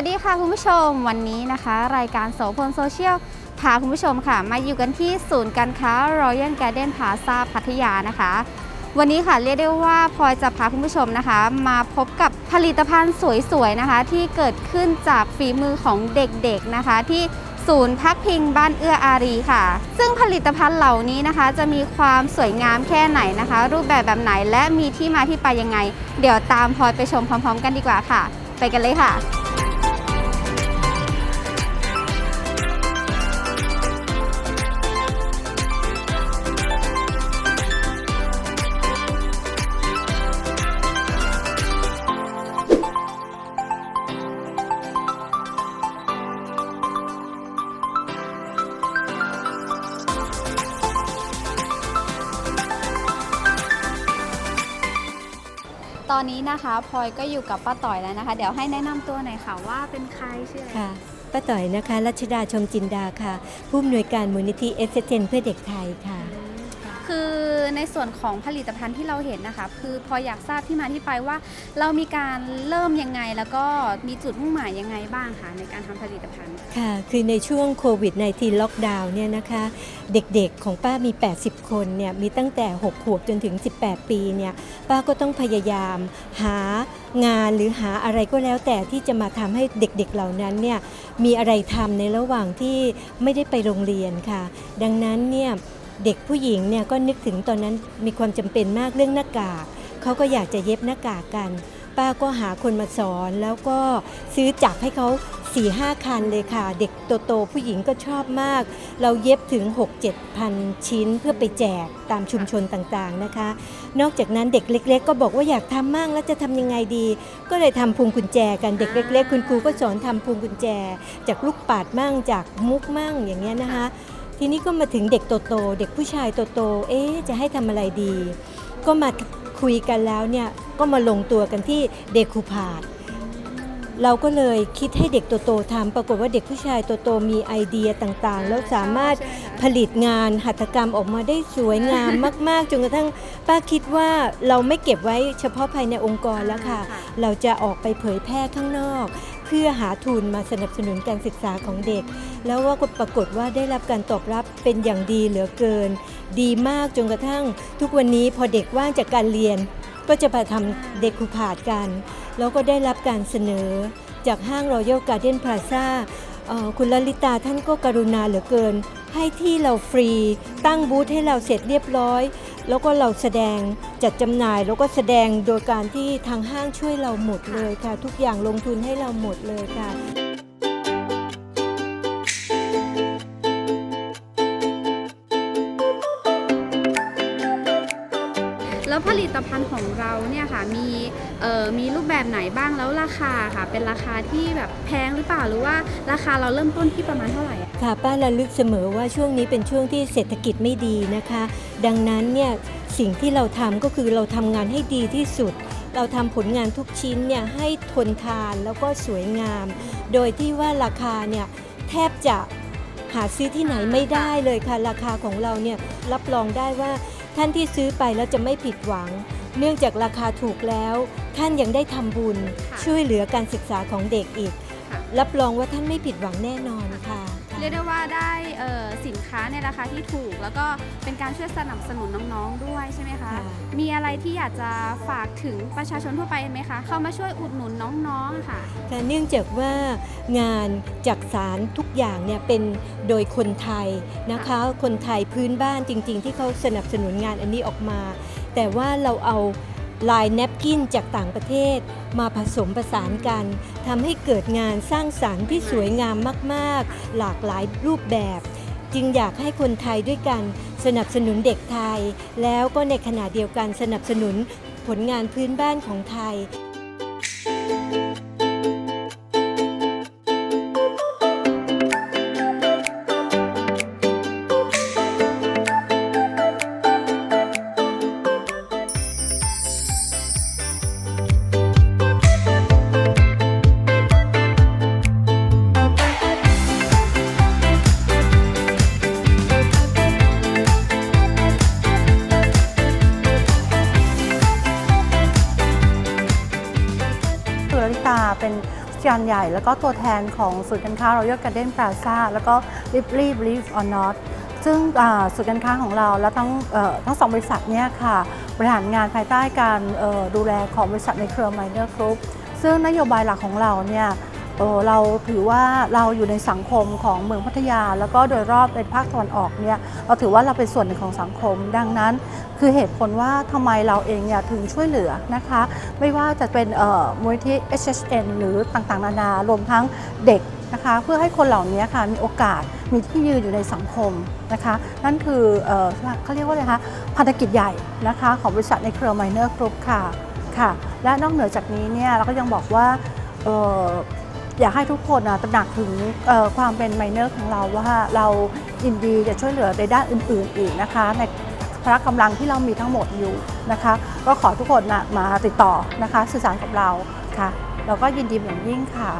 วัสดีค่ะคุณผู้ชมวันนี้นะคะ รายการโสพลโซเชียลพาคุณผู้ชมค่ะ มาอยู่กันที่ศูนย์การค้า Royal Garden Plaza พัทยานะคะ วันนี้ค่ะเรียกได้ว่าพลอยจะพาคุณผู้ชมนะคะ มาพบกับผลิตภัณฑ์สวยๆนะคะ ที่เกิดขึ้นจากฝีมือของเด็กๆนะคะ ที่ศูนย์พักพิงบ้านเอื้ออารีค่ะ ซึ่งผลิตภัณฑ์เหล่านี้นะคะ จะมีความสวยงามแค่ไหนนะคะ รูปแบบแบบไหนและมีที่มาที่ไปยังไง เดี๋ยวตามพลอยไปชมพร้อม ๆ กันดีกว่าค่ะ ไปกันเลยค่ะ ตอนนี้นะคะพลอยก็อยู่กับป้าต่อยแล้วนะคะ เดี๋ยวให้แนะนำตัวหน่อยค่ะว่าเป็นใครชื่ออะไร ค่ะป้าต่อยนะคะรัชดาชมจินดาค่ะ ผู้อำนวยการมูลนิธิเอสเซนเพื่อเด็กไทยค่ะคื ในส่วนของผลิตภัณฑ์ที่เราเห็นนะคะ คือพออยากทราบที่มาที่ไปว่า เรามีการเริ่มยังไง แล้วก็มีจุดมุ่งหมายยังไงบ้างคะในการทำผลิตภัณฑ์ค่ะ คือในช่วงโควิด -19 ล็อกดาวน์เนี่ยนะคะ เด็กๆของป้ามี 80 คนเนี่ยมีตั้งแต่ 6 ขวบจนถึง 18 ปีเนี่ยป้าก็ต้องพยายามหางานหรือหาอะไรก็แล้วแต่ที่จะมาทำให้เด็กๆเหล่านั้นเนี่ยมีอะไรทำในระหว่างที่ไม่ได้ไปโรงเรียนค่ะ ดังนั้นเนี่ย เด็กผู้หญิงเนี่ยก็นึกถึงตอนนั้นมีความจำเป็นมากเรื่องหน้ากากเขาก็อยากจะเย็บหน้ากากกัน ป้าก็หาคนมาสอนแล้วก็ซื้อจักรให้เขา4ี่ห้าคันเลยค่ะ เด็กโตๆผู้หญิงก็ชอบมาก เราเย็บถึง 6-7พันชิ้นเพื่อไปแจกตามชุมชนต่างๆนะคะ นอกจากนั้นเด็กเล็ก ๆ ก็บอกว่าอยากทำมั่งแล้วจะทำยังไงดี ก็เลยทำพวงกุญแจกันเด็กเล็ก ๆ คุณครูก็สอนทำพวงกุญแจ จากลูกปัดมั่งจากมุกมั่งอย่างเงี้ยนะคะ ทีนี้ก็มาถึงเด็กโตๆเด็กผู้ชายโตๆเอ๊ะจะให้ทำอะไรดี ก็มาคุยกันแล้วเนี่ยก็มาลงตัวกันที่เดคูพาดเราก็เลยคิดให้เด็กโตๆทำปรากฏว่าเด็กผู้ชายโตๆมีไอเดียต่างๆ แล้วสามารถผลิตงานหัตถกรรมออกมาได้สวยงามมาก ๆ จนกระทั่งป้าคิดว่าเราไม่เก็บไว้เฉพาะภายในองค์กรแล้วค่ะ เราจะออกไปเผยแพร่ข้างนอก เพื่อหาทุนมาสนับสนุนการศึกษาของเด็ก แล้วว่าก็ปรากฏว่าได้รับการตอบรับเป็นอย่างดีเหลือเกิน ดีมากจนกระทั่ง ทุกวันนี้พอเด็กว่างจากการเรียน ก็จะไปทำเด็กคูพาดกัน แล้วก็ได้รับการเสนอ จากห้างรอยัลการ์เด้นพลาซ่าคุณลลิตาท่านก็กรุณาเหลือเกิน ให้ที่เราฟรี ตั้งบูธให้เราเสร็จเรียบร้อย แล้วก็เราแสดงจัดจำหน่ายแล้วก็แสดงโดยการที่ทางห้างช่วยเราหมดเลยค่ะ ทุกอย่างลงทุนให้เราหมดเลยค่ะแล้วผลิตภัณฑ์ของเราเนี่ยค่ะมีมีรูปแบบไหนบ้างแล้วราคาค่ะ เป็นราคาที่แบบแพงหรือเปล่าหรือว่าราคาเราเริ่มต้นที่ประมาณเท่าไหร่ ค่ะป้าระลึกเสมอว่าช่วงนี้เป็นช่วงที่เศรษฐกิจไม่ดีนะคะ ดังนั้นเนี่ยสิ่งที่เราทำก็คือเราทำงานให้ดีที่สุด เราทำผลงานทุกชิ้นเนี่ยให้ทนทานแล้วก็สวยงาม โดยที่ว่าราคาเนี่ยแทบจะหาซื้อที่ไหนไม่ได้เลยค่ะ ราคาของเราเนี่ยรับรองได้ว่าท่านที่ซื้อไปแล้วจะไม่ผิดหวัง เนื่องจากราคาถูกแล้ว ท่านยังได้ทำบุญช่วยเหลือการศึกษาของเด็กอีกค่ะรับรองว่าท่านไม่ผิดหวังแน่นอนค่ะ เรียกได้ว่าได้เอ่อสินค้าในราคาที่ถูก แล้วก็เป็นการช่วยสนับสนุนน้องๆด้วยใช่ไหมคะค่ะมีอะไรที่อยากจะฝากถึงประชาชนทั่วไปไหมคะ เข้ามาช่วยอุดหนุนน้องๆค่ะค่ะเนื่องจากว่างานจักสารทุกอย่างเนี่ยเป็นโดยคนไทยนะคะ คนไทยพื้นบ้านจริง ๆ ที่เขาสนับสนุนงานอันนี้ออกมา แต่ว่าเราเอา ลายแนปกินจากต่างประเทศ มาผสมผสานกันทำให้เกิดงานสร้างสรรค์ที่สวยงามมาก ๆ หลากหลายรูปแบบ จึงอยากให้คนไทยด้วยกัน สนับสนุนเด็กไทย แล้วก็ในขณะเดียวกันสนับสนุนผลงานพื้นบ้านของไทย ริตาเป็นจานใหญ่ แล้วก็ตัวแทนของศูนย์การค้า Royal Garden Plaza แล้วก็ Ripley Believe or Not ซึ่งอ่าศูนย์การค้าของเราและทั้งทั้งสองบริษัทเนี่ยค่ะบริหารงานภายใต้การดูแลของบริษัทในเครือ Minor Group ซึ่งนโยบายหลักของเราเนี่ย เราถือว่าเราอยู่ในสังคมของเมืองพัทยา แล้วก็โดยรอบเป็นภาคตะวันออกเนี่ยเราถือว่าเราเป็นส่วนหนึ่งของสังคม ดังนั้น คือเหตุผลว่าทำไมเราเองเนี่ยถึงช่วยเหลือนะคะ ไม่ว่าจะเป็นมูลนิธิ HSN หรือต่างๆ นานารวมทั้งเด็กนะคะเพื่อให้คนเหล่านี้ค่ะมีโอกาสมีที่ยืนอยู่ในสังคมนะคะนั่นคือเออเขาเรียกว่าอะไรคะพันธกิจใหญ่นะคะของบริษัทในเครือ Minor Group ค่ะค่ะและนอกเหนือจากนี้เนี่ยเราก็ยังบอกว่า อยากให้ทุกคนนะตระหนักถึงความเป็นไมเนอร์ของเราว่าเรายินดีจะช่วยเหลือในด้านอื่น ๆ อีกนะคะ ในพละกำลังที่เรามีทั้งหมดอยู่นะคะ ก็ขอทุกคนนะมาติดต่อนะคะ สื่อสารกับเราค่ะเราก็ยินดีอย่างยิ่งค่ะ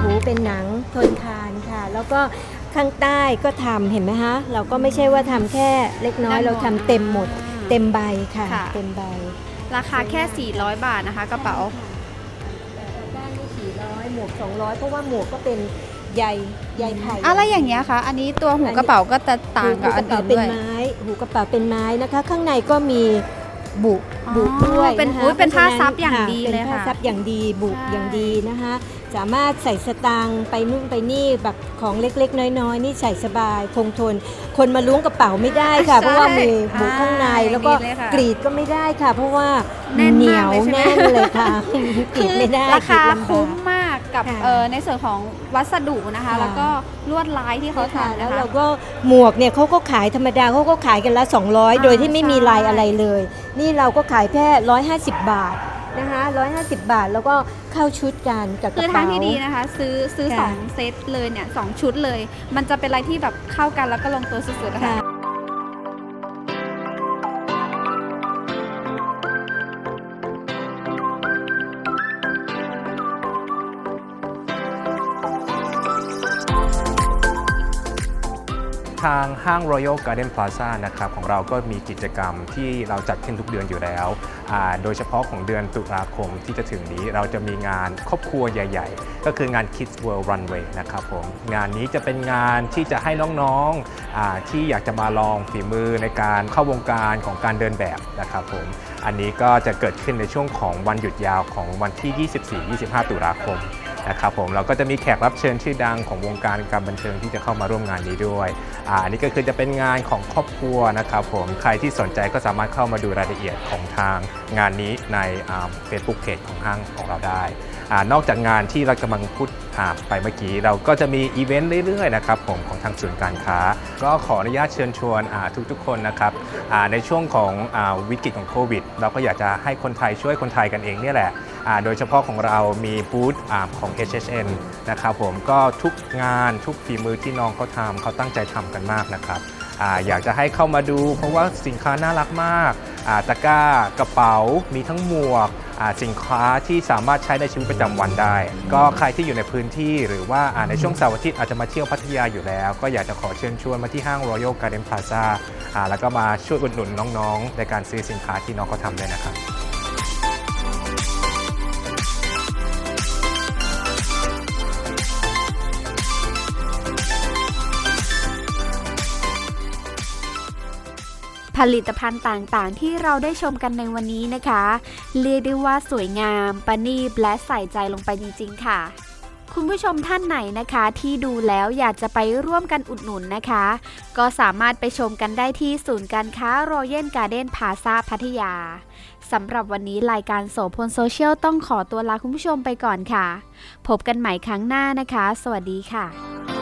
หูเป็นหนังทนทานค่ะ แล้วก็ ข้างใต้ก็ทำเห็นไหมฮะเราก็ไม่ใช่ว่าทำแค่เล็กน้อยด้านบนเราทำเต็มหมดเต็มใบค่ะ ค่ะ เต็มใบราคาแค่ 400 บาทนะคะ กระเป๋า ด้านนี้400หมวก200เพราะว่าหมวกก็เป็นใยใยไผ่อะไรอย่างเงี้ยคะ อันนี้ตัวหูกระเป๋าก็จะต่างกับอันหูกระอื่เป๋านเป็นด้วย ไม้ หูกระเป๋าเป็นไม้นะคะ ข้างในก็มี บุอ๋อบุด้วยเป็นนะคะอุ๊ยเป็นผ้าซับพระฉะอย่างดีป็นเลยผ้าค่ะซับอย่างดีบุใช่ อย่างดีนะคะ สามารถใส่สตางค์ไปนู่นไปนี่แบบของเล็กๆ น้อยๆ นี่ใส่สบายคงทน คนมาล้วงกระเป๋าไม่ได้ค่ะ เพราะว่ามีบุข้างในอ่าแล้วก็อย่างดีเลยค่ะกรีดก็ไม่ได้ค่ะ เพราะว่าแน่นเหนีมากยวเลยใช่ไหม แน่นเลยค่ะกรีดไม่ได้ราคากรีดลำบก คุ้มมา กกับค่ะ เอ่อในส่วนของวัสดุนะคะค่ะแล้วก็ลวดลายที่เขาค่ะทำแล้วนะคะ เราก็หมวกเนี่ยเขาก็ขายธรรมดาเขาก็ขายกันละ 200 โดยที่ไม่มีลายอะไรเลย นี่เราก็ขายแค่150 บาทนะคะ150 บาทแล้วก็เข้าชุดกันกับกคือระทางเป๋าที่ดีนะคะ ซื้อซื้อค่ะสองเซตเลยเนี่ยสองชุดเลย มันจะเป็นอะไรที่แบบเข้ากันแล้วก็ลงตัวสุดๆนะคะค่ะ ทางห้าง Royal Garden Plaza นะครับของเราก็มีกิจกรรมที่เราจัดขึ้นทุกเดือนอยู่แล้วโดยเฉพาะของเดือนตุลาคมที่จะถึงนี้เราจะมีงานครอบครัวใหญ่ๆ ก็คืองาน Kids World Runway นะครับผมงานนี้จะเป็นงานที่จะให้น้องๆที่อยากจะมาลองฝีมือในการเข้าวงการของการเดินแบบนะครับผมอันนี้ก็จะเกิดขึ้นในช่วงของวันหยุดยาวของวันที่ 24-25 ตุลาคม นะครับผมเราก็จะมีแขกรับเชิญชื่อดังของวงการการบันเทิงที่จะเข้ามาร่วมงานนี้ด้วยอ่าอันนี้ก็คือจะเป็นงานของครอบครัวนะครับผมใครที่สนใจก็สามารถเข้ามาดูรายละเอียดของทางงานนี้ในเฟซบุ๊กเพจของห้างของเราได้ อนอกจากงานที่เรากำลังพูดอ่าไปเมื่อกี้ เราก็จะมีอีเวนต์เรื่อยๆนะครับผมของทางศูนย์การค้า ก็ขออนุญาตเชิญชวนทุกๆ คนนะครับในช่วงของอวิกฤตของโควิด เราก็อยากจะให้คนไทยช่วยคนไทยกันเองเนี่ยแหละโดยเฉพาะของเรามีบูธอของ HHN นะครับผมก็ทุกงานทุกฝีมือที่น้องเขาทำเขาตั้งใจทำกันมากนะครับออยากจะให้เข้ามาดูเพราะว่าสินค้าน่ารักมากตะกร้ากระเป๋ามีทั้งหมวก สินค้าที่สามารถใช้ในชีวิตประจำวันได้ ก็ใครที่อยู่ในพื้นที่หรือว่าในช่วงเสาร์อาทิตย์อาจจะมาเที่ยวพัทยาอยู่แล้ว ก็อยากจะขอเชิญชวนมาที่ห้าง Royal Garden Plaza อ่าแล้วก็มาช่วยอุดหนุนน้องๆ ในการซื้อสินค้าที่น้องเขาทำด้วยนะครับ ผลิตภัณฑ์ต่างๆ ที่เราได้ชมกันในวันนี้นะคะ เรียกได้ว่าสวยงามประณีตและใส่ใจลงไปจริง ๆ ค่ะคุณผู้ชมท่านไหนนะคะที่ดูแล้วอยากจะไปร่วมกันอุดหนุนนะคะ ก็สามารถไปชมกันได้ที่ศูนย์การค้า Royal Garden Plaza พัทยาสำหรับวันนี้รายการโสพลโซเชียลต้องขอตัวลาคุณผู้ชมไปก่อนค่ะ พบกันใหม่ครั้งหน้านะคะ สวัสดีค่ะ